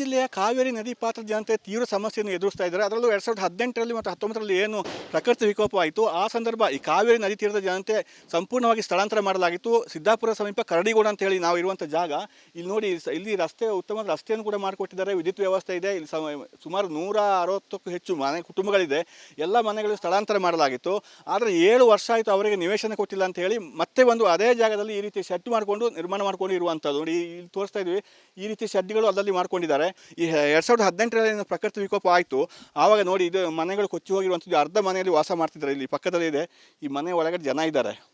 ಜಿಲ್ಲೆಯ ಕಾವೇರಿ ನದಿ ಪಾತ್ರದ ಜನತೆ ತೀವ್ರ ಸಮಸ್ಯೆಯನ್ನು ಎದುರಿಸ್ತಾ ಇದ್ದಾರೆ. ಅದರಲ್ಲೂ ಎರಡ್ ಸಾವಿರದ ಹದಿನೆಂಟರಲ್ಲಿ ಮತ್ತು ಹತ್ತೊಂಬತ್ತರಲ್ಲಿ ಏನು ಪ್ರಕೃತಿ ವಿಕೋಪ ಆಯಿತು ಆ ಸಂದರ್ಭ ಈ ಕಾವೇರಿ ನದಿ ತೀರದ ಜನತೆ ಸಂಪೂರ್ಣವಾಗಿ ಸ್ಥಳಾಂತರ ಮಾಡಲಾಗಿತ್ತು. ಸಿದ್ದಾಪುರ ಸಮೀಪ ಕರಡಿಗೋಡ ಅಂತ ಹೇಳಿ ನಾವು ಇರುವಂಥ ಜಾಗ, ಇಲ್ಲಿ ನೋಡಿ ಇಲ್ಲಿ ರಸ್ತೆ ಉತ್ತಮ ರಸ್ತೆಯನ್ನು ಕೂಡ ಮಾಡಿಕೊಟ್ಟಿದ್ದಾರೆ. ವಿದ್ಯುತ್ ವ್ಯವಸ್ಥೆ ಇದೆ. ಇಲ್ಲಿ ಸಮ- ಸುಮಾರು ನೂರ ಅರವತ್ತಕ್ಕೂ ಹೆಚ್ಚು ಮನೆ, ಕುಟುಂಬಗಳಿದೆ. ಎಲ್ಲ ಮನೆಗಳು ಸ್ಥಳಾಂತರ ಮಾಡಲಾಗಿತ್ತು. ಆದರೆ ಏಳು ವರ್ಷ ಆಯಿತು ಅವರಿಗೆ ನಿವೇಶನ ಕೊಟ್ಟಿಲ್ಲ ಅಂತ ಹೇಳಿ ಮತ್ತೆ ಒಂದು ಅದೇ ಜಾಗದಲ್ಲಿ ಈ ರೀತಿ ಶೆಡ್ ಮಾಡಿಕೊಂಡು, ನಿರ್ಮಾಣ ಮಾಡ್ಕೊಂಡು ಇರುವಂಥದ್ದು ನೋಡಿ, ಇಲ್ಲಿ ತೋರಿಸ್ತಾ ಇದ್ವಿ ಈ ರೀತಿ ಶೆಡ್ಗಳು ಅದರಲ್ಲಿ ಮಾಡ್ಕೊಂಡಿದ್ದಾರೆ. ಈ ಎರಡು ಸಾವಿರದ ಹದಿನೆಂಟರಲ್ಲಿ ಏನು ಪ್ರಕೃತಿ ವಿಕೋಪ ಆಯಿತು. ಆವಾಗ ನೋಡಿ ಇದು ಮನೆಗಳು ಕೊಚ್ಚಿ ಹೋಗಿರುವಂಥದ್ದು ಅರ್ಧ ಮನೆಯಲ್ಲಿ ವಾಸ ಮಾಡ್ತಿದ್ದಾರೆ. ಇಲ್ಲಿ ಪಕ್ಕದಲ್ಲಿದೆ. ಈ ಮನೆ ಒಳಗಡೆ ಜನ ಇದ್ದಾರೆ.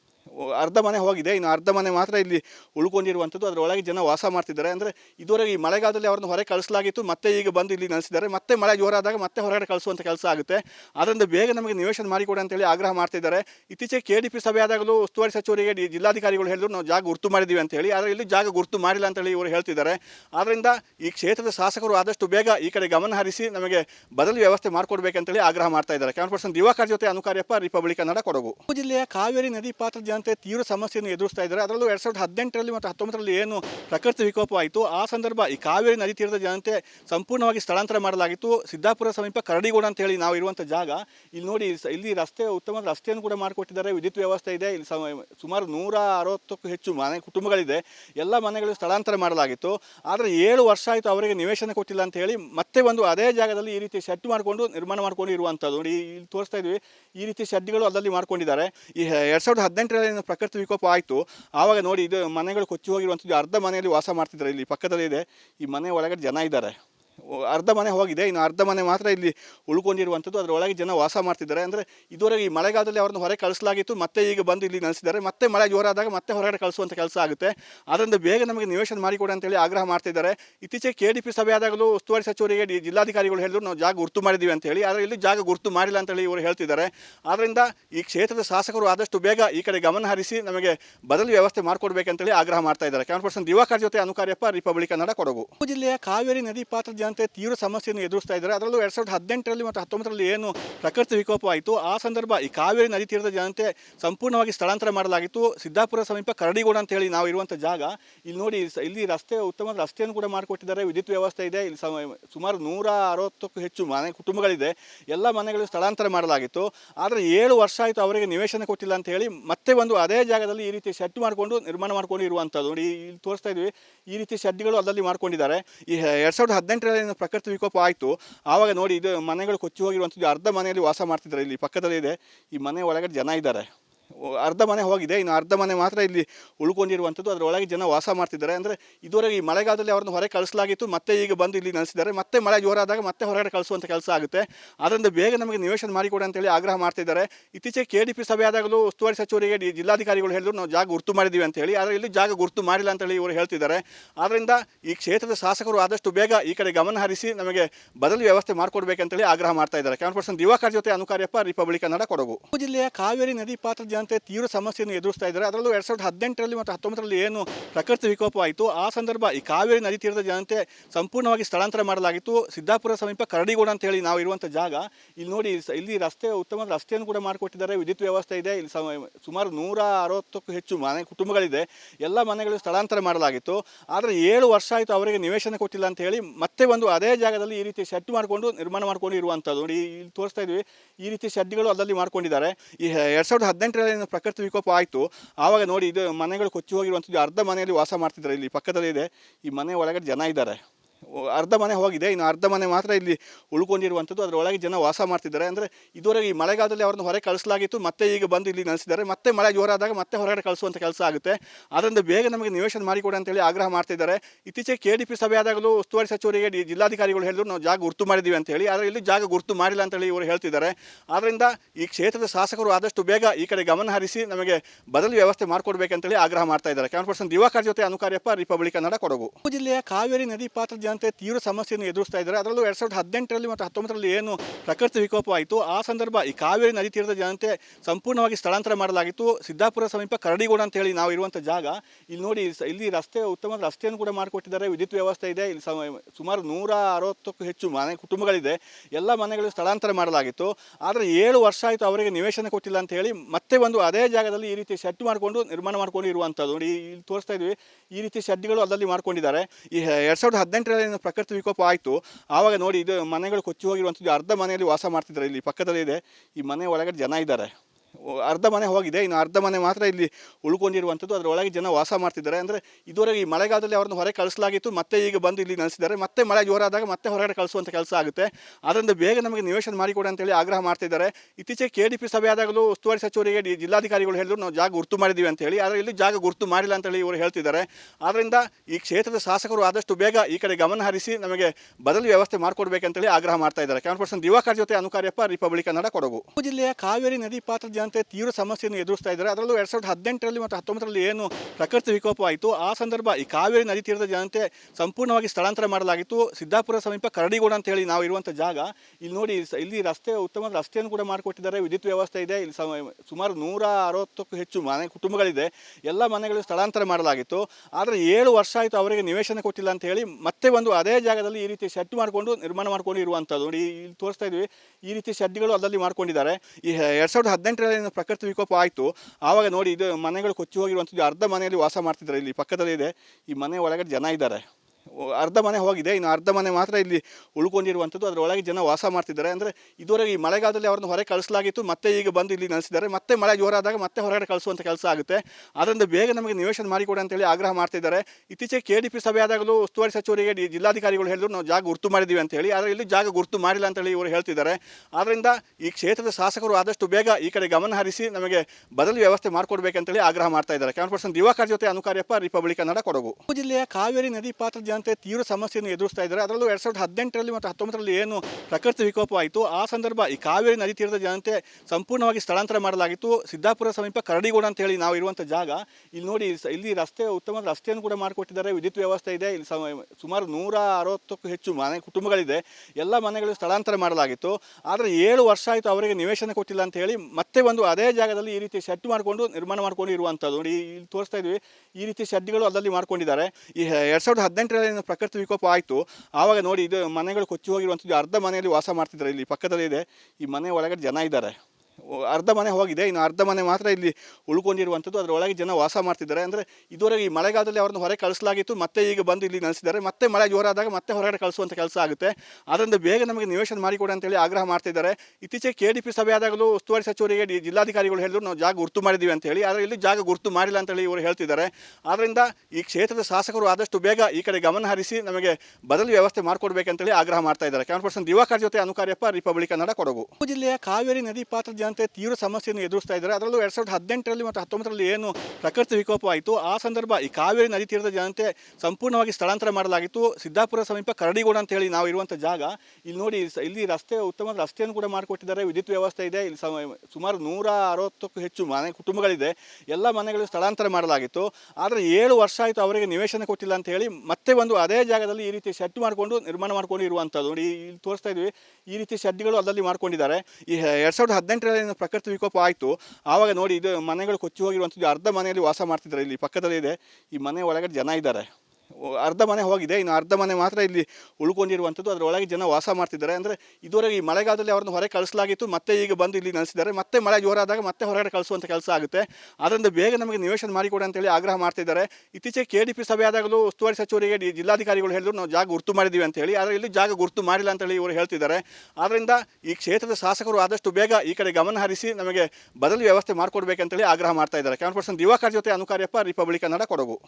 ಅರ್ಧ ಮನೆ ಹೋಗಿದೆ. ಇನ್ನು ಅರ್ಧ ಮನೆ ಮಾತ್ರ ಇಲ್ಲಿ ಉಳ್ಕೊಂಡಿರುವಂಥದ್ದು. ಅದರೊಳಗೆ ಜನ ವಾಸ ಮಾಡ್ತಿದ್ದಾರೆ. ಅಂದರೆ ಇದುವರೆಗೆ ಈ ಮಳೆಗಾಲದಲ್ಲಿ ಅವ್ರನ್ನ ಹೊರಗೆ ಕಳಿಸಲಾಗಿತ್ತು. ಮತ್ತೆ ಈಗ ಬಂದು ಇಲ್ಲಿ ನೆಲೆಸಿದ್ದಾರೆ. ಮತ್ತೆ ಮಳೆ ಜೋರಾದಾಗ ಮತ್ತೆ ಹೊರಗಡೆ ಕಳಿಸುವಂಥ ಕೆಲಸ ಆಗುತ್ತೆ. ಅದರಿಂದ ಬೇಗ ನಮಗೆ ನಿವೇಶನ ಮಾಡಿಕೊಡಿ ಅಂತೇಳಿ ಆಗ್ರಹ ಮಾಡ್ತಿದ್ದಾರೆ. ಇತ್ತೀಚೆಗೆ ಕೆ ಡಿ ಪಿ ಸಭೆ ಆದಾಗಲೂ ಉಸ್ತುವಾರಿ ಸಚಿವರಿಗೆ ಜಿಲ್ಲಾಧಿಕಾರಿಗಳು ಹೇಳಿದ್ರು, ನಾವು ಜಾಗ ಗುರುತು ಮಾಡಿದ್ದೀವಿ ಅಂತ ಹೇಳಿ. ಆದರೆ ಇಲ್ಲಿ ಜಾಗ ಗುರುತು ಮಾಡಿಲ್ಲ ಅಂತೇಳಿ ಇವರು ಹೇಳ್ತಿದ್ದಾರೆ. ಆದ್ದರಿಂದ ಈ ಕ್ಷೇತ್ರದ ಶಾಸಕರು ಆದಷ್ಟು ಬೇಗ ಈ ಕಡೆ ಗಮನ ಹರಿಸಿ ನಮಗೆ ಬದಲು ವ್ಯವಸ್ಥೆ ಮಾಡಿಕೊಡ್ಬೇಕಂತೇಳಿ ಆಗ್ರಹ ಮಾಡ್ತಾ ಇದ್ದಾರೆ. ಕ್ಯಾಮ್ರಾ ಪರ್ಸನ್ ದಿವಾಕರ್ ಜೊತೆ ಅನುಕಾರ್ಯಪ್ಪ ರಿಪಬ್ಲಿಕ್ ಕನ್ನಡ ಕೊಡಗು. ಜಿಲ್ಲೆಯ ಕಾವೇರಿ ನದಿ ಪಾತ್ರದ ಜನತೆ ತೀವ್ರ ಸಮಸ್ಯೆಯನ್ನು ಎದುರಿಸ್ತಾ ಇದ್ದಾರೆ. ಅದರಲ್ಲೂ ಎರಡ್ ಸಾವಿರದ ಹದಿನೆಂಟರಲ್ಲಿ ಮತ್ತು ಹತ್ತೊಂಬತ್ತರಲ್ಲಿ ಏನು ಪ್ರಕೃತಿ ವಿಕೋಪ ಆಯಿತು ಆ ಸಂದರ್ಭ ಈ ಕಾವೇರಿ ನದಿ ತೀರದ ಜನತೆ ಸಂಪೂರ್ಣವಾಗಿ ಸ್ಥಳಾಂತರ ಮಾಡಲಾಗಿತ್ತು. ಸಿದ್ದಾಪುರ ಸಮೀಪ ಕರಡಿಗೋಡ ಅಂತ ಹೇಳಿ ನಾವು ಇರುವಂಥ ಜಾಗ. ಇಲ್ಲಿ ನೋಡಿ ಇಲ್ಲಿ ರಸ್ತೆ, ಉತ್ತಮ ರಸ್ತೆಯನ್ನು ಕೂಡ ಮಾಡಿಕೊಟ್ಟಿದ್ದಾರೆ. ವಿದ್ಯುತ್ ವ್ಯವಸ್ಥೆ ಇದೆ. ಇಲ್ಲಿ ಸಮ- ಸುಮಾರು ನೂರ ಅರವತ್ತಕ್ಕೂ ಹೆಚ್ಚು ಮನೆ, ಕುಟುಂಬಗಳಿದೆ. ಎಲ್ಲ ಮನೆಗಳು ಸ್ಥಳಾಂತರ ಮಾಡಲಾಗಿತ್ತು. ಆದರೆ ಏಳು ವರ್ಷ ಆಯಿತು ಅವರಿಗೆ ನಿವೇಶನ ಕೊಟ್ಟಿಲ್ಲ ಅಂತ ಹೇಳಿ ಮತ್ತೆ ಒಂದು ಅದೇ ಜಾಗದಲ್ಲಿ ಈ ರೀತಿ ಶೆಡ್ ಮಾಡಿಕೊಂಡು, ನಿರ್ಮಾಣ ಮಾಡಿಕೊಂಡು ಇರುವಂಥದ್ದು ನೋಡಿ, ಇಲ್ಲಿ ತೋರಿಸ್ತಾ ಇದ್ವಿ ಈ ರೀತಿ ಶೆಡ್ಗಳು ಅದರಲ್ಲಿ ಮಾಡ್ಕೊಂಡಿದ್ದಾರೆ. ಈ ಎರಡ್ ಸಾವಿರದ ಹದಿನೆಂಟರಲ್ಲಿ ಏನು ಪ್ರಕೃತಿ ವಿಕೋಪ ಆಯಿತು. ಆವಾಗ ನೋಡಿ ಇದು ಮನೆಗಳು ಕೊಚ್ಚಿ ಹೋಗಿರುವಂಥದ್ದು ಅರ್ಧ ಮನೆಯಲ್ಲಿ ವಾಸ ಮಾಡ್ತಿದ್ದಾರೆ. ಇಲ್ಲಿ ಪಕ್ಕದಲ್ಲಿ ಇದೆ ಈ ಮನೆ ಒಳಗಡೆ ಜನ ಇದ್ದಾರೆ. ಅರ್ಧ ಮನೆ ಹೋಗಿದೆ. ಇನ್ನು ಅರ್ಧ ಮನೆ ಮಾತ್ರ ಇಲ್ಲಿ ಉಳ್ಕೊಂಡಿರುವಂಥದ್ದು. ಅದರೊಳಗೆ ಜನ ವಾಸ ಮಾಡ್ತಿದ್ದಾರೆ. ಅಂದರೆ ಇದುವರೆಗೆ ಈ ಮಳೆಗಾಲದಲ್ಲಿ ಅವ್ರನ್ನ ಹೊರಗೆ ಕಳಿಸಲಾಗಿತ್ತು. ಮತ್ತೆ ಈಗ ಬಂದು ಇಲ್ಲಿ ನೆಲೆಸಿದ್ದಾರೆ. ಮತ್ತೆ ಮಳೆ ಜೋರಾದಾಗ ಮತ್ತೆ ಹೊರಗಡೆ ಕಳಿಸುವಂಥ ಕೆಲಸ ಆಗುತ್ತೆ. ಅದರಿಂದ ಬೇಗ ನಮಗೆ ನಿವೇಶನ ಮಾಡಿಕೊಡಿ ಅಂತೇಳಿ ಆಗ್ರಹ ಮಾಡ್ತಿದ್ದಾರೆ. ಇತ್ತೀಚೆಗೆ ಕೆ ಡಿ ಪಿ ಸಭೆ ಆದಾಗಲೂ ಉಸ್ತುವಾರಿ ಸಚಿವರಿಗೆ ಜಿಲ್ಲಾಧಿಕಾರಿಗಳು ಹೇಳಿದ್ರು, ನಾವು ಜಾಗ ಗುರುತು ಮಾಡಿದ್ದೀವಿ ಅಂತ ಹೇಳಿ ಆದರೆ ಇಲ್ಲಿ ಜಾಗ ಗುರುತು ಮಾಡಿಲ್ಲ ಅಂತೇಳಿ ಇವರು ಹೇಳ್ತಿದ್ದಾರೆ. ಆದ್ದರಿಂದ ಈ ಕ್ಷೇತ್ರದ ಶಾಸಕರು ಆದಷ್ಟು ಬೇಗ ಈ ಕಡೆ ಗಮನ ಹರಿಸಿ ನಮಗೆ ಬದಲು ವ್ಯವಸ್ಥೆ ಮಾಡಿಕೊಡ್ಬೇಕಂತೇಳಿ ಆಗ್ರಹ ಮಾಡ್ತಾ ಇದ್ದಾರೆ. ಕ್ಯಾಮ್ರಾ ಪರ್ಸನ್ ದಿವಾಕರ್ ಜೊತೆ ಅನುಕಾರ್ಯಪ್ಪ, ರಿಪಬ್ಲಿಕ್ ಕನ್ನಡ ಕೊಡಗು ಜಿಲ್ಲೆಯ ಕಾವೇರಿ ನದಿ ಪಾತ್ರದ ಜನತೆ ತೀವ್ರ ಸಮಸ್ಯೆಯನ್ನು ಎದುರಿಸ್ತಾ ಇದ್ದಾರೆ. ಅದರಲ್ಲೂ ಎರಡು ಸಾವಿರದ ಹದಿನೆಂಟರಲ್ಲಿ ಮತ್ತು ಹತ್ತೊಂಬತ್ತರಲ್ಲಿ ಏನು ಪ್ರಕೃತಿ ವಿಕೋಪ ಆಯಿತು ಆ ಸಂದರ್ಭ ಈ ಕಾವೇರಿ ನದಿ ತೀರದ ಜನತೆ ಸಂಪೂರ್ಣವಾಗಿ ಸ್ಥಳಾಂತರ ಮಾಡಲಾಗಿತ್ತು. ಸಿದ್ದಾಪುರ ಸಮೀಪ ಕರಡಿಗೋಡ ಅಂತ ಹೇಳಿ ನಾವು ಇರುವಂಥ ಜಾಗ. ಇಲ್ಲಿ ನೋಡಿ ಇಲ್ಲಿ ರಸ್ತೆ, ಉತ್ತಮ ರಸ್ತೆಯನ್ನು ಕೂಡ ಮಾಡಿಕೊಟ್ಟಿದ್ದಾರೆ. ವಿದ್ಯುತ್ ವ್ಯವಸ್ಥೆ ಇದೆ. ಇಲ್ಲಿ ಸಮ- ಸುಮಾರು ನೂರ ಅರವತ್ತಕ್ಕೂ ಹೆಚ್ಚು ಮನೆ, ಕುಟುಂಬಗಳಿದೆ. ಎಲ್ಲ ಮನೆಗಳು ಸ್ಥಳಾಂತರ ಮಾಡಲಾಗಿತ್ತು. ಆದರೆ ಏಳು ವರ್ಷ ಆಯಿತು ಅವರಿಗೆ ನಿವೇಶನ ಕೊಟ್ಟಿಲ್ಲ ಅಂತ ಹೇಳಿ ಮತ್ತೆ ಒಂದು ಅದೇ ಜಾಗದಲ್ಲಿ ಈ ರೀತಿ ಶೆಡ್ ಮಾಡಿಕೊಂಡು, ನಿರ್ಮಾಣ ಮಾಡ್ಕೊಂಡು ಇರುವಂಥದ್ದು ನೋಡಿ, ಇಲ್ಲಿ ತೋರಿಸ್ತಾ ಇದ್ವಿ ಈ ರೀತಿ ಶೆಡ್ಗಳು ಅಲ್ಲಲ್ಲಿ ಮಾಡ್ಕೊಂಡಿದ್ದಾರೆ. ಈ ಎರಡು ಸಾವಿರದ ಹದಿನೆಂಟರಲ್ಲಿ ಏನು ಪ್ರಕೃತಿ ವಿಕೋಪ ಆಯಿತು. ಆವಾಗ ನೋಡಿ ಇದು ಮನೆಗಳು ಕೊಚ್ಚಿ ಹೋಗಿರುವಂಥದ್ದು ಅರ್ಧ ಮನೆಯಲ್ಲಿ ವಾಸ ಮಾಡ್ತಿದ್ದಾರೆ. ಇಲ್ಲಿ ಪಕ್ಕದಲ್ಲಿ ಇದೆ ಈ ಮನೆ ಒಳಗಡೆ ಜನ ಇದ್ದಾರೆ. ಅರ್ಧ ಮನೆ ಹೋಗಿದೆ. ಇನ್ನು ಅರ್ಧ ಮನೆ ಮಾತ್ರ ಇಲ್ಲಿ ಉಳ್ಕೊಂಡಿರುವಂಥದ್ದು. ಅದರೊಳಗೆ ಜನ ವಾಸ ಮಾಡ್ತಿದ್ದಾರೆ. ಅಂದರೆ ಇದುವರೆಗೆ ಈ ಮಳೆಗಾಲದಲ್ಲಿ ಅವ್ರನ್ನ ಹೊರಗೆ ಕಳಿಸಲಾಗಿತ್ತು. ಮತ್ತೆ ಈಗ ಬಂದು ಇಲ್ಲಿ ನೆಲೆಸಿದ್ದಾರೆ. ಮತ್ತೆ ಮಳೆ ಜೋರಾದಾಗ ಮತ್ತೆ ಹೊರಗಡೆ ಕಳಿಸುವಂಥ ಕೆಲಸ ಆಗುತ್ತೆ. ಅದರಿಂದ ಬೇಗ ನಮಗೆ ನಿವೇಶನ ಮಾಡಿಕೊಡಿ ಅಂತೇಳಿ ಆಗ್ರಹ ಮಾಡ್ತಿದ್ದಾರೆ. ಇತ್ತೀಚೆಗೆ ಕೆ ಡಿ ಪಿ ಸಭೆ ಆದಾಗಲೂ ಉಸ್ತುವಾರಿ ಸಚಿವರಿಗೆ ಜಿಲ್ಲಾಧಿಕಾರಿಗಳು ಹೇಳಿದ್ರು, ನಾವು ಜಾಗ ಗುರುತು ಮಾಡಿದ್ದೀವಿ ಅಂತ ಹೇಳಿ ಆದರೆ ಇಲ್ಲಿ ಜಾಗ ಗುರುತು ಮಾಡಿಲ್ಲ ಅಂತೇಳಿ ಇವರು ಹೇಳ್ತಿದ್ದಾರೆ. ಆದ್ದರಿಂದ ಈ ಕ್ಷೇತ್ರದ ಶಾಸಕರು ಆದಷ್ಟು ಬೇಗ ಈ ಕಡೆ ಗಮನ ಹರಿಸಿ ನಮಗೆ ಬದಲು ವ್ಯವಸ್ಥೆ ಮಾಡಿಕೊಡ್ಬೇಕಂತೇಳಿ ಆಗ್ರಹ ಮಾಡ್ತಾ ಇದ್ದಾರೆ. ಕ್ಯಾನ್ ಪರ್ಸನ್ ದಿವಾಕರ್ ಜೊತೆ ಅನುಕಾರ್ಯಪ್ಪ, ರಿಪಬ್ಲಿಕ್ ಕನ್ನಡ ಕೊಡಗು ಜಿಲ್ಲೆಯ ಕಾವೇರಿ ನದಿ ಪಾತ್ರದ ಜನತೆ ತೀವ್ರ ಸಮಸ್ಯೆಯನ್ನು ಎದುರಿಸ್ತಾ ಇದ್ದಾರೆ. ಅದರಲ್ಲೂ ಎರಡು ಸಾವಿರದ ಹದಿನೆಂಟರಲ್ಲಿ ಮತ್ತು ಹತ್ತೊಂಬತ್ತರಲ್ಲಿ ಏನು ಪ್ರಕೃತಿ ವಿಕೋಪ ಆಯಿತು ಆ ಸಂದರ್ಭ ಈ ಕಾವೇರಿ ನದಿ ತೀರದ ಜನತೆ ಸಂಪೂರ್ಣವಾಗಿ ಸ್ಥಳಾಂತರ ಮಾಡಲಾಗಿತ್ತು. ಸಿದ್ದಾಪುರ ಸಮೀಪ ಕರಡಿಗೋಡ ಅಂತ ಹೇಳಿ ನಾವು ಇರುವಂಥ ಜಾಗ. ಇಲ್ಲಿ ನೋಡಿ ಇಲ್ಲಿ ರಸ್ತೆ, ಉತ್ತಮ ರಸ್ತೆಯನ್ನು ಕೂಡ ಮಾಡಿಕೊಟ್ಟಿದ್ದಾರೆ. ವಿದ್ಯುತ್ ವ್ಯವಸ್ಥೆ ಇದೆ. ಇಲ್ಲಿ ಸಮ- ಸುಮಾರು ನೂರ ಅರವತ್ತಕ್ಕೂ ಹೆಚ್ಚು ಮನೆ, ಕುಟುಂಬಗಳಿದೆ. ಎಲ್ಲ ಮನೆಗಳು ಸ್ಥಳಾಂತರ ಮಾಡಲಾಗಿತ್ತು. ಆದರೆ ಏಳು ವರ್ಷ ಆಯಿತು ಅವರಿಗೆ ನಿವೇಶನ ಕೊಟ್ಟಿಲ್ಲ ಅಂತ ಹೇಳಿ ಮತ್ತೆ ಒಂದು ಅದೇ ಜಾಗದಲ್ಲಿ ಈ ರೀತಿ ಶೆಡ್ ಮಾಡಿಕೊಂಡು ನಿರ್ಮಾಣ ಮಾಡಿಕೊಂಡು ಇರುವಂಥದ್ದು ನೋಡಿ, ಇಲ್ಲಿ ತೋರಿಸ್ತಾ ಇದ್ವಿ ಈ ರೀತಿ ಶೆಡ್ಗಳು ಅದರಲ್ಲಿ ಮಾಡ್ಕೊಂಡಿದ್ದಾರೆ. ಈ ಎರಡು ಸಾವಿರದ ಹದಿನೆಂಟರಲ್ಲಿ ಏನು ಪ್ರಕೃತಿ ವಿಕೋಪ ಆಯಿತು. ಆವಾಗ ನೋಡಿ ಇದು ಮನೆಗಳು ಕೊಚ್ಚಿ ಹೋಗಿರುವಂಥದ್ದು ಅರ್ಧ ಮನೆಯಲ್ಲಿ ವಾಸ ಮಾಡ್ತಿದ್ದಾರೆ. ಇಲ್ಲಿ ಪಕ್ಕದಲ್ಲಿ ಇದೆ ಈ ಮನೆ ಒಳಗಡೆ ಜನ ಇದ್ದಾರೆ. ಅರ್ಧ ಮನೆ ಹೋಗಿದೆ. ಇನ್ನು ಅರ್ಧ ಮನೆ ಮಾತ್ರ ಇಲ್ಲಿ ಉಳ್ಕೊಂಡಿರುವಂಥದ್ದು. ಅದರೊಳಗೆ ಜನ ವಾಸ ಮಾಡ್ತಿದ್ದಾರೆ. ಅಂದರೆ ಇದುವರೆಗೆ ಈ ಮಳೆಗಾಲದಲ್ಲಿ ಅವ್ರನ್ನ ಹೊರಗೆ ಕಳಿಸಲಾಗಿತ್ತು. ಮತ್ತೆ ಈಗ ಬಂದು ಇಲ್ಲಿ ನೆಲೆಸಿದ್ದಾರೆ. ಮತ್ತೆ ಮಳೆ ಜೋರಾದಾಗ ಮತ್ತೆ ಹೊರಗಡೆ ಕಳಿಸುವಂಥ ಕೆಲಸ ಆಗುತ್ತೆ. ಅದರಿಂದ ಬೇಗ ನಮಗೆ ನಿವೇಶನ ಮಾಡಿಕೊಡಿ ಅಂತೇಳಿ ಆಗ್ರಹ ಮಾಡ್ತಿದ್ದಾರೆ. ಇತ್ತೀಚೆಗೆ ಕೆ ಡಿ ಪಿ ಸಭೆ ಆದಾಗಲೂ ಉಸ್ತುವಾರಿ ಸಚಿವರಿಗೆ ಜಿಲ್ಲಾಧಿಕಾರಿಗಳು ಹೇಳಿದ್ರು, ನಾವು ಜಾಗ ಗುರುತು ಮಾಡಿದ್ದೀವಿ ಅಂತ ಹೇಳಿ. ಆದರೆ ಇಲ್ಲಿ ಜಾಗ ಗುರುತು ಮಾಡಿಲ್ಲ ಅಂತೇಳಿ ಇವರು ಹೇಳ್ತಿದ್ದಾರೆ. ಆದ್ದರಿಂದ ಈ ಕ್ಷೇತ್ರದ ಶಾಸಕರು ಆದಷ್ಟು ಬೇಗ ಈ ಕಡೆ ಗಮನ ಹರಿಸಿ ನಮಗೆ ಬದಲು ವ್ಯವಸ್ಥೆ ಮಾಡಿಕೊಡ್ಬೇಕಂತೇಳಿ ಆಗ್ರಹ ಮಾಡ್ತಾ ಇದ್ದಾರೆ. ಕ್ಯಾನ್ ಪರ್ಸನ್ ದಿವಾಕರ್ ಜೊತೆ ಅನುಕಾರ್ಯಪ್ಪ, ರಿಪಬ್ಲಿಕ್ ಕನ್ನಡ ಕೊಡಗು ಜಿಲ್ಲೆಯ ಕಾವೇರಿ ನದಿ ಪಾತ್ರದ ಜನತೆ ತೀವ್ರ ಸಮಸ್ಯೆಯನ್ನು ಎದುರಿಸ್ತಾ ಇದ್ದಾರೆ. ಅದರಲ್ಲೂ ಎರಡ್ ಸಾವಿರದ ಹದಿನೆಂಟರಲ್ಲಿ ಮತ್ತು ಹತ್ತೊಂಬತ್ತರಲ್ಲಿ ಏನು ಪ್ರಕೃತಿ ವಿಕೋಪ ಆಯಿತು. ಆ ಸಂದರ್ಭ ಈ ಕಾವೇರಿ ನದಿ ತೀರದ ಜನತೆ ಸಂಪೂರ್ಣವಾಗಿ ಸ್ಥಳಾಂತರ ಮಾಡಲಾಗಿತ್ತು. ಸಿದ್ದಾಪುರ ಸಮೀಪ ಕರಡಿಗೋಡ ಅಂತ ಹೇಳಿ ನಾವು ಇರುವಂಥ ಜಾಗ. ಇಲ್ಲಿ ನೋಡಿ ಇಲ್ಲಿ ರಸ್ತೆ, ಉತ್ತಮ ರಸ್ತೆಯನ್ನು ಕೂಡ ಮಾಡಿಕೊಟ್ಟಿದ್ದಾರೆ. ವಿದ್ಯುತ್ ವ್ಯವಸ್ಥೆ ಇದೆ. ಇಲ್ಲಿ ಸಮ- ಸುಮಾರು ನೂರ ಅರವತ್ತಕ್ಕೂ ಹೆಚ್ಚು ಮನೆ, ಕುಟುಂಬಗಳಿದೆ. ಎಲ್ಲ ಮನೆಗಳು ಸ್ಥಳಾಂತರ ಮಾಡಲಾಗಿತ್ತು. ಆದರೆ ಏಳು ವರ್ಷ ಆಯಿತು ಅವರಿಗೆ ನಿವೇಶನ ಕೊಟ್ಟಿಲ್ಲ ಅಂತ ಹೇಳಿ ಮತ್ತೆ ಒಂದು ಅದೇ ಜಾಗದಲ್ಲಿ ಈ ರೀತಿ ಶೆಡ್ ಮಾಡಿಕೊಂಡು ನಿರ್ಮಾಣ ಮಾಡಿಕೊಂಡು ಇರುವಂಥದ್ದು ನೋಡಿ, ಇಲ್ಲಿ ತೋರಿಸ್ತಾ ಇದ್ವಿ ಈ ರೀತಿ ಶೆಡ್ಗಳು ಅದರಲ್ಲಿ ಮಾಡ್ಕೊಂಡಿದ್ದಾರೆ. ಈ ಎರಡ್ ಸಾವಿರದ ಹದಿನೆಂಟರಲ್ಲಿ ಹದಿನೆಂಟರಲ್ಲಿ ಪ್ರಕೃತಿ ವಿಕೋಪ ಆಯಿತು. ಆವಾಗ ನೋಡಿ ಇದು ಮನೆಗಳು ಕೊಚ್ಚಿ ಹೋಗಿರುವಂಥದ್ದು ಅರ್ಧ ಮನೆಯಲ್ಲಿ ವಾಸ ಮಾಡ್ತಿದ್ದಾರೆ. ಇಲ್ಲಿ ಪಕ್ಕದಲ್ಲಿ ಇದೆ ಈ ಮನೆ ಒಳಗಡೆ ಜನ ಇದ್ದಾರೆ. ಅರ್ಧ ಮನೆ ಹೋಗಿದೆ. ಇನ್ನು ಅರ್ಧ ಮನೆ ಮಾತ್ರ ಇಲ್ಲಿ ಉಳ್ಕೊಂಡಿರುವಂಥದ್ದು. ಅದರೊಳಗೆ ಜನ ವಾಸ ಮಾಡ್ತಿದ್ದಾರೆ. ಅಂದರೆ ಇದುವರೆಗೆ ಈ ಮಳೆಗಾಲದಲ್ಲಿ ಅವ್ರನ್ನ ಹೊರಗೆ ಕಳಿಸಲಾಗಿತ್ತು. ಮತ್ತೆ ಈಗ ಬಂದು ಇಲ್ಲಿ ನೆಲೆಸಿದ್ದಾರೆ. ಮತ್ತೆ ಮಳೆ ಜೋರಾದಾಗ ಮತ್ತೆ ಹೊರಗಡೆ ಕಳಿಸುವಂಥ ಕೆಲಸ ಆಗುತ್ತೆ. ಅದರಿಂದ ಬೇಗ ನಮಗೆ ನಿವೇಶನ ಮಾಡಿಕೊಡಿ ಅಂತೇಳಿ ಆಗ್ರಹ ಮಾಡ್ತಿದ್ದಾರೆ. ಇತ್ತೀಚೆಗೆ ಕೆ ಡಿ ಪಿ ಸಭೆ ಆದಾಗಲೂ ಉಸ್ತುವಾರಿ ಸಚಿವರಿಗೆ ಜಿಲ್ಲಾಧಿಕಾರಿಗಳು ಹೇಳಿದ್ರು, ನಾವು ಜಾಗ ಗುರುತು ಮಾಡಿದ್ದೀವಿ ಅಂತ ಹೇಳಿ ಆದರೆ ಇಲ್ಲಿ ಜಾಗ ಗುರುತು ಮಾಡಿಲ್ಲ ಅಂತೇಳಿ ಇವರು ಹೇಳ್ತಿದ್ದಾರೆ. ಆದ್ದರಿಂದ ಈ ಕ್ಷೇತ್ರದ ಶಾಸಕರು ಆದಷ್ಟು ಬೇಗ ಈ ಕಡೆ ಗಮನ ಹರಿಸಿ ನಮಗೆ ಬದಲು ವ್ಯವಸ್ಥೆ ಮಾಡಿಕೊಡ್ಬೇಕಂತೇಳಿ ಆಗ್ರಹ ಮಾಡ್ತಾ ಇದ್ದಾರೆ. ಪರ್ಸನ್ ದಿವಾಕರ್ ಜೊತೆ ಅನುಕಾರ್ಯಪ್ಪ, ರಿಪಬ್ಲಿಕ್ ಕನ್ನಡ ಕೊಡಗು. ಜಿಲ್ಲೆಯ ಕಾವೇರಿ ನದಿ ಪಾತ್ರದ ತೀವ್ರ ಸಮಸ್ಯೆಯನ್ನು ಎದುರಿಸ್ತಾ ಇದ್ದಾರೆ. ಅದರಲ್ಲೂ ಎರಡ್ ಸಾವಿರದ ಹದಿನೆಂಟರಲ್ಲಿ ಮತ್ತು ಹತ್ತೊಂಬತ್ತರಲ್ಲಿ ಏನು ಪ್ರಕೃತಿ ವಿಕೋಪ ಆಯಿತು ಆ ಸಂದರ್ಭ ಈ ಕಾವೇರಿ ನದಿ ತೀರದ ಜನತೆ ಸಂಪೂರ್ಣವಾಗಿ ಸ್ಥಳಾಂತರ ಮಾಡಲಾಗಿತ್ತು. ಸಿದ್ದಾಪುರ ಸಮೀಪ ಕರಡಿಗೋಡ ಅಂತ ಹೇಳಿ ನಾವು ಇರುವಂಥ ಜಾಗ. ಇಲ್ಲಿ ನೋಡಿ ಇಲ್ಲಿ ರಸ್ತೆ ಉತ್ತಮ ರಸ್ತೆಯನ್ನು ಕೂಡ ಮಾಡಿಕೊಟ್ಟಿದ್ದಾರೆ. ವಿದ್ಯುತ್ ವ್ಯವಸ್ಥೆ ಇದೆ. ಇಲ್ಲಿ ಸಮ- ಸುಮಾರು ನೂರ ಅರವತ್ತಕ್ಕೂ ಹೆಚ್ಚು ಮನೆ, ಕುಟುಂಬಗಳಿದೆ. ಎಲ್ಲ ಮನೆಗಳು ಸ್ಥಳಾಂತರ ಮಾಡಲಾಗಿತ್ತು. ಆದರೆ ಏಳು ವರ್ಷ ಆಯಿತು ಅವರಿಗೆ ನಿವೇಶನ ಕೊಟ್ಟಿಲ್ಲ ಅಂತ ಹೇಳಿ ಮತ್ತೆ ಒಂದು ಅದೇ ಜಾಗದಲ್ಲಿ ಈ ರೀತಿ ಶೆಡ್ ಮಾಡಿಕೊಂಡು, ನಿರ್ಮಾಣ ಮಾಡಿಕೊಂಡು ಇರುವಂಥದ್ದು ನೋಡಿ, ಇಲ್ಲಿ ತೋರಿಸ್ತಾ ಇದ್ವಿ ಈ ರೀತಿ ಶೆಡ್ಗಳು ಅದರಲ್ಲಿ ಮಾಡ್ಕೊಂಡಿದ್ದಾರೆ. ಈ ಎರಡು ಸಾವಿರದ ಹದಿನೆಂಟರಲ್ಲಿ ಏನು ಪ್ರಕೃತಿ ವಿಕೋಪ ಆಯಿತು. ಆವಾಗ ನೋಡಿ ಇದು ಮನೆಗಳು ಕೊಚ್ಚಿ ಹೋಗಿರುವಂಥದ್ದು ಅರ್ಧ ಮನೆಯಲ್ಲಿ ವಾಸ ಮಾಡ್ತಿದ್ದಾರೆ. ಇಲ್ಲಿ ಪಕ್ಕದಲ್ಲಿ ಇದೆ ಈ ಮನೆ ಒಳಗಡೆ ಜನ ಇದ್ದಾರೆ. ಅರ್ಧ ಮನೆ ಹೋಗಿದೆ. ಇನ್ನು ಅರ್ಧ ಮನೆ ಮಾತ್ರ ಇಲ್ಲಿ ಉಳ್ಕೊಂಡಿರುವಂಥದ್ದು. ಅದರೊಳಗೆ ಜನ ವಾಸ ಮಾಡ್ತಿದ್ದಾರೆ. ಅಂದರೆ ಇದುವರೆಗೆ ಈ ಮಳೆಗಾಲದಲ್ಲಿ ಅವ್ರನ್ನ ಹೊರಗೆ ಕಳಿಸಲಾಗಿತ್ತು. ಮತ್ತೆ ಈಗ ಬಂದು ಇಲ್ಲಿ ನೆಲೆಸಿದ್ದಾರೆ. ಮತ್ತೆ ಮಳೆ ಜೋರಾದಾಗ ಮತ್ತೆ ಹೊರಗಡೆ ಕಳಿಸುವಂಥ ಕೆಲಸ ಆಗುತ್ತೆ. ಅದರಿಂದ ಬೇಗ ನಮಗೆ ನಿವೇಶನ ಮಾಡಿಕೊಡಿ ಅಂತೇಳಿ ಆಗ್ರಹ ಮಾಡ್ತಿದ್ದಾರೆ. ಇತ್ತೀಚೆಗೆ ಕೆ ಡಿ ಪಿ ಸಭೆ ಆದಾಗಲೂ ಉಸ್ತುವಾರಿ ಸಚಿವರಿಗೆ ಜಿಲ್ಲಾಧಿಕಾರಿಗಳು ಹೇಳಿದ್ರು, ನಾವು ಜಾಗ ಗುರುತು ಮಾಡಿದ್ದೀವಿ ಅಂತ ಹೇಳಿ. ಆದರೆ ಇಲ್ಲಿ ಜಾಗ ಗುರುತು ಮಾಡಿಲ್ಲ ಅಂತೇಳಿ ಇವರು ಹೇಳ್ತಿದ್ದಾರೆ. ಆದ್ದರಿಂದ ಈ ಕ್ಷೇತ್ರದ ಶಾಸಕರು ಆದಷ್ಟು ಬೇಗ ಈ ಕಡೆ ಗಮನ ಹರಿಸಿ ನಮಗೆ ಬದಲು ವ್ಯವಸ್ಥೆ ಮಾಡಿಕೊಡ್ಬೇಕಂತೇಳಿ ಆಗ್ರಹ ಮಾಡ್ತಾ ಇದ್ದಾರೆ. ಕ್ಯಾಮ್ರಾ ಪರ್ಸನ್ ದಿವಾಕರ್ ಜೊತೆ ಅನುಕಾರ್ಯಪ್ಪ ರಿಪಬ್ಲಿಕ್ ಕನ್ನಡ ಕೊಡಗು. ಜಿಲ್ಲೆಯ ಕಾವೇರಿ ನದಿ ಪಾತ್ರದ ಜನತೆ ತೀವ್ರ ಸಮಸ್ಯೆಯನ್ನು ಎದುರಿಸ್ತಾ ಇದ್ದಾರೆ. ಅದರಲ್ಲೂ ಎರಡ್ ಸಾವಿರದ ಹದಿನೆಂಟರಲ್ಲಿ ಮತ್ತು ಹತ್ತೊಂಬತ್ತರಲ್ಲಿ ಏನು ಪ್ರಕೃತಿ ವಿಕೋಪ ಆಯಿತು ಆ ಸಂದರ್ಭ ಈ ಕಾವೇರಿ ನದಿ ತೀರದ ಜನತೆ ಸಂಪೂರ್ಣವಾಗಿ ಸ್ಥಳಾಂತರ ಮಾಡಲಾಗಿತ್ತು. ಸಿದ್ದಾಪುರ ಸಮೀಪ ಕರಡಿಗೋಡ ಅಂತ ಹೇಳಿ ನಾವು ಇರುವಂಥ ಜಾಗ, ಇಲ್ಲಿ ನೋಡಿ ಇಲ್ಲಿ ರಸ್ತೆ, ಉತ್ತಮ ರಸ್ತೆಯನ್ನು ಕೂಡ ಮಾಡಿಕೊಟ್ಟಿದ್ದಾರೆ. ವಿದ್ಯುತ್ ವ್ಯವಸ್ಥೆ ಇದೆ. ಇಲ್ಲಿ ಸಮ- ಸುಮಾರು ನೂರ ಅರವತ್ತಕ್ಕೂ ಹೆಚ್ಚು ಮನೆ, ಕುಟುಂಬಗಳಿದೆ. ಎಲ್ಲ ಮನೆಗಳು ಸ್ಥಳಾಂತರ ಮಾಡಲಾಗಿತ್ತು. ಆದರೆ ಏಳು ವರ್ಷ ಆಯಿತು ಅವರಿಗೆ ನಿವೇಶನ ಕೊಟ್ಟಿಲ್ಲ ಅಂತ ಹೇಳಿ ಮತ್ತೆ ಒಂದು ಅದೇ ಜಾಗದಲ್ಲಿ ಈ ರೀತಿ ಶೆಡ್ ಮಾಡಿಕೊಂಡು, ನಿರ್ಮಾಣ ಮಾಡಿಕೊಂಡು ಇರುವಂಥದ್ದು ನೋಡಿ, ಇಲ್ಲಿ ತೋರಿಸ್ತಾ ಇದ್ವಿ ಈ ರೀತಿ ಶೆಡ್ಗಳು ಅದರಲ್ಲಿ ಮಾಡ್ಕೊಂಡಿದ್ದಾರೆ. ಈ ಎರಡು ಸಾವಿರದ ಹದಿನೆಂಟರಲ್ಲಿ ಏನು ಪ್ರಕೃತಿ ವಿಕೋಪ ಆಯಿತು. ಆವಾಗ ನೋಡಿ ಇದು ಮನೆಗಳು ಕೊಚ್ಚಿ ಹೋಗಿರುವಂಥದ್ದು ಅರ್ಧ ಮನೆಯಲ್ಲಿ ವಾಸ ಮಾಡ್ತಿದ್ದಾರೆ. ಇಲ್ಲಿ ಪಕ್ಕದಲ್ಲಿ ಇದೆ ಈ ಮನೆ ಒಳಗಡೆ ಜನ ಇದ್ದಾರೆ. ಅರ್ಧ ಮನೆ ಹೋಗಿದೆ. ಇನ್ನು ಅರ್ಧ ಮನೆ ಮಾತ್ರ ಇಲ್ಲಿ ಉಳ್ಕೊಂಡಿರುವಂಥದ್ದು. ಅದರೊಳಗೆ ಜನ ವಾಸ ಮಾಡ್ತಿದ್ದಾರೆ. ಅಂದರೆ ಇದುವರೆಗೆ ಈ ಮಳೆಗಾಲದಲ್ಲಿ ಅವ್ರನ್ನ ಹೊರಗೆ ಕಳಿಸಲಾಗಿತ್ತು. ಮತ್ತೆ ಈಗ ಬಂದು ಇಲ್ಲಿ ನೆಲೆಸಿದ್ದಾರೆ. ಮತ್ತೆ ಮಳೆ ಜೋರಾದಾಗ ಮತ್ತೆ ಹೊರಗಡೆ ಕಳಿಸುವಂಥ ಕೆಲಸ ಆಗುತ್ತೆ. ಅದರಿಂದ ಬೇಗ ನಮಗೆ ನಿವೇಶನ ಮಾಡಿಕೊಡಿ ಅಂತೇಳಿ ಆಗ್ರಹ ಮಾಡ್ತಿದ್ದಾರೆ. ಇತ್ತೀಚೆಗೆ ಕೆ ಡಿ ಪಿ ಸಭೆ ಆದಾಗಲೂ ಉಸ್ತುವಾರಿ ಸಚಿವರಿಗೆ ಜಿಲ್ಲಾಧಿಕಾರಿಗಳು ಹೇಳಿದ್ರು, ನಾವು ಜಾಗ ಗುರುತು ಮಾಡಿದ್ದೀವಿ ಅಂತ ಹೇಳಿ ಆದರೆ ಇಲ್ಲಿ ಜಾಗ ಗುರುತು ಮಾಡಿಲ್ಲ ಅಂತೇಳಿ ಇವರು ಹೇಳ್ತಿದ್ದಾರೆ. ಆದ್ದರಿಂದ ಈ ಕ್ಷೇತ್ರದ ಶಾಸಕರು ಆದಷ್ಟು ಬೇಗ ಈ ಕಡೆ ಗಮನ ಹರಿಸಿ ನಮಗೆ ಬದಲು ವ್ಯವಸ್ಥೆ ಮಾಡಿಕೊಡ್ಬೇಕಂತೇಳಿ ಆಗ್ರಹ ಮಾಡ್ತಾ ಇದ್ದಾರೆ. ಕ್ಯಾಮ್ರಾ ಪರ್ಸನ್ ದಿವಾಕರ್ ಜೊತೆ ಅನುಕಾರ್ಯಪ್ಪ, ರಿಪಬ್ಲಿಕ್ ಕನ್ನಡ ಕೊಡಗು ಜಿಲ್ಲೆಯ ಕಾವೇರಿ ನದಿ ಪಾತ್ರದ ಜನತೆ ತೀವ್ರ ಸಮಸ್ಯೆಯನ್ನು ಎದುರಿಸ್ತಾ ಇದ್ದಾರೆ. ಅದರಲ್ಲೂ ಎರಡು ಸಾವಿರದ ಹದಿನೆಂಟರಲ್ಲಿ ಮತ್ತು ಹತ್ತೊಂಬತ್ತರಲ್ಲಿ ಏನು ಪ್ರಕೃತಿ ವಿಕೋಪ ಆಯಿತು ಆ ಸಂದರ್ಭ ಈ ಕಾವೇರಿ ನದಿ ತೀರದ ಜನತೆ ಸಂಪೂರ್ಣವಾಗಿ ಸ್ಥಳಾಂತರ ಮಾಡಲಾಗಿತ್ತು. ಸಿದ್ದಾಪುರ ಸಮೀಪ ಕರಡಿಗೋಡ ಅಂತ ಹೇಳಿ ನಾವು ಇರುವಂಥ ಜಾಗ. ಇಲ್ಲಿ ನೋಡಿ ಇಲ್ಲಿ ರಸ್ತೆ, ಉತ್ತಮ ರಸ್ತೆಯನ್ನು ಕೂಡ ಮಾಡಿಕೊಟ್ಟಿದ್ದಾರೆ. ವಿದ್ಯುತ್ ವ್ಯವಸ್ಥೆ ಇದೆ. ಇಲ್ಲಿ ಸಮ- ಸುಮಾರು ನೂರ ಅರವತ್ತಕ್ಕೂ ಹೆಚ್ಚು ಮನೆ, ಕುಟುಂಬಗಳಿದೆ. ಎಲ್ಲ ಮನೆಗಳು ಸ್ಥಳಾಂತರ ಮಾಡಲಾಗಿತ್ತು. ಆದರೆ ಏಳು ವರ್ಷ ಆಯಿತು ಅವರಿಗೆ ನಿವೇಶನ ಕೊಟ್ಟಿಲ್ಲ ಅಂತ ಹೇಳಿ ಮತ್ತೆ ಒಂದು ಅದೇ ಜಾಗದಲ್ಲಿ ಈ ರೀತಿ ಶೆಡ್ ಮಾಡಿಕೊಂಡು, ನಿರ್ಮಾಣ ಮಾಡ್ಕೊಂಡು ಇರುವಂಥದ್ದು ನೋಡಿ, ಇಲ್ಲಿ ತೋರಿಸ್ತಾ ಇದ್ವಿ ಈ ರೀತಿ ಶೆಡ್ಗಳು ಅಲ್ಲಲ್ಲಿ ಮಾಡ್ಕೊಂಡಿದ್ದಾರೆ. ಈ ಎರಡು ಸಾವಿರದ ಹದಿನೆಂಟರಲ್ಲಿ ಏನು ಪ್ರಕೃತಿ ವಿಕೋಪ ಆಯಿತು. ಆವಾಗ ನೋಡಿ ಇದು ಮನೆಗಳು ಕೊಚ್ಚಿ ಹೋಗಿರುವಂಥದ್ದು ಅರ್ಧ ಮನೆಯಲ್ಲಿ ವಾಸ ಮಾಡ್ತಿದ್ದಾರೆ. ಇಲ್ಲಿ ಪಕ್ಕದಲ್ಲಿ ಇದೆ ಈ ಮನೆ ಒಳಗಡೆ ಜನ ಇದ್ದಾರೆ. ಅರ್ಧ ಮನೆ ಹೋಗಿದೆ. ಇನ್ನು ಅರ್ಧ ಮನೆ ಮಾತ್ರ ಇಲ್ಲಿ ಉಳ್ಕೊಂಡಿರುವಂಥದ್ದು. ಅದರೊಳಗೆ ಜನ ವಾಸ ಮಾಡ್ತಿದ್ದಾರೆ. ಅಂದರೆ ಇದುವರೆಗೆ ಈ ಮಳೆಗಾಲದಲ್ಲಿ ಅವ್ರನ್ನ ಹೊರಗೆ ಕಳಿಸಲಾಗಿತ್ತು. ಮತ್ತೆ ಈಗ ಬಂದು ಇಲ್ಲಿ ನೆಲೆಸಿದ್ದಾರೆ. ಮತ್ತೆ ಮಳೆ ಜೋರಾದಾಗ ಮತ್ತೆ ಹೊರಗಡೆ ಕಳಿಸುವಂಥ ಕೆಲಸ ಆಗುತ್ತೆ. ಅದರಿಂದ ಬೇಗ ನಮಗೆ ನಿವೇಶನ ಮಾಡಿಕೊಡಿ ಅಂತೇಳಿ ಆಗ್ರಹ ಮಾಡ್ತಿದ್ದಾರೆ. ಇತ್ತೀಚೆಗೆ ಕೆ ಡಿ ಪಿ ಸಭೆ ಆದಾಗಲೂ ಉಸ್ತುವಾರಿ ಸಚಿವರಿಗೆ ಜಿಲ್ಲಾಧಿಕಾರಿಗಳು ಹೇಳಿದ್ರು, ನಾವು ಜಾಗ ಗುರುತು ಮಾಡಿದ್ದೀವಿ ಅಂತ ಹೇಳಿ ಆದರೆ ಇಲ್ಲಿ ಜಾಗ ಗುರುತು ಮಾಡಿಲ್ಲ ಅಂತೇಳಿ ಇವರು ಹೇಳ್ತಿದ್ದಾರೆ. ಆದ್ದರಿಂದ ಈ ಕ್ಷೇತ್ರದ ಶಾಸಕರು ಆದಷ್ಟು ಬೇಗ ಈ ಕಡೆ ಗಮನ ಹರಿಸಿ ನಮಗೆ ಬದಲು ವ್ಯವಸ್ಥೆ ಮಾಡಿಕೊಡ್ಬೇಕಂತೇಳಿ ಆಗ್ರಹ ಮಾಡ್ತಾ ಇದ್ದಾರೆ. ಕ್ಯಾಮರಾ ಪರ್ಸನ್ ದಿವಾಕರ್ ಜೊತೆ ಅನುಕಾರ್ಯಪ್ಪ, ರಿಪಬ್ಲಿಕ್ ಕನ್ನಡ ಕೊಡಗು.